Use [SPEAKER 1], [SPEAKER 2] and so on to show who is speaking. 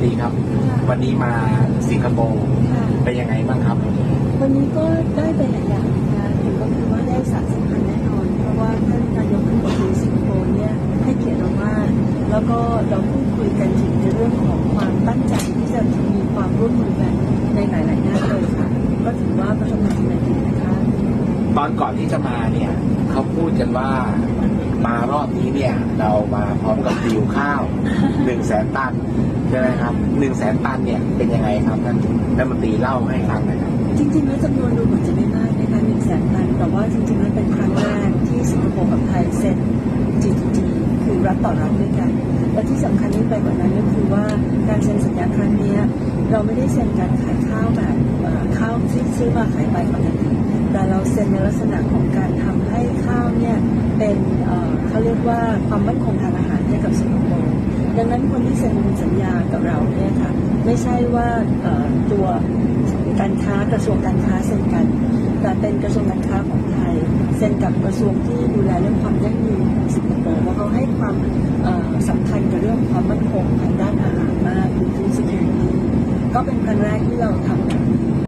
[SPEAKER 1] ตรีครับ วันนี้มาสิงคโปร์
[SPEAKER 2] ค่ะ
[SPEAKER 1] เป็นยังไงบ้างครับวันนี้
[SPEAKER 2] วันนี้ก็ได้ไปหลายอย่างนะคะถือก็คือว่าได้สารสำคัญแน่นอน เพราะว่าท่านนายกรัฐมนตรีสิงคโปร์เนี่ยให้เกียรติเรามาก แล้วก็เราพูดคุยกันถึงในเรื่องของความตั้งใจที่จะมีความร่วมมือกันในหลายๆด้านเลยค่ะ ก็ถือว่าประสบความสำเร็จดีนะคะ
[SPEAKER 1] ตอนก่อนที่จะมาเนี่ยเขาพูดกันว่า มารอบนี้เนี่ยเรามาพร้อมกับดิวข้าวหนึ่งแสนตันใช่ไหมครับหนึ่งแสนตันเนี่ยเป็นยังไงครับท่านรัฐมนตรีเล่าให้ฟังหน่อยครับ
[SPEAKER 2] จริงๆแล้วจำนวนดูเหมือนจะไม่มากนะคะหนึ่งแสนตัน แต่ว่าจริงๆแล้วเป็นครั้งแรกที่สิงคโปร์กับไทยเซ็น GTT คือรัฐต่อรัฐด้วยกัน และที่สำคัญยิ่งไปกว่านั้นก็คือว่าการเซ็นสัญญาครั้งเนี้ยเราไม่ได้เซ็นการขายข้าวแบบเอ่อข้าวที่ซื้อมาขายไปปกติแต่เราเซ็นในลักษณะของการทำให้ข้าวเนี่ยเป็นเอ่อ เขาเรียกว่าความมั่นคงทางอาหารให้กับสิงคโปร์ดังนั้นคนที่เซ็นสัญญากับเราเนี่ยค่ะไม่ใช่ว่าตัวการค้ากระทรวงการค้าเซ็นกัน แต่เป็นกระทรวงการค้าของไทยเซ็นกับกระทรวงที่ดูแลเรื่องความยั่งยืนของสิงคโปร์ว่าเขาให้ความเอ่อสำคัญกับเรื่องความมั่นคงทางด้านอาหารมากคือ food security ก็เป็นครั้งแรกที่เราทำ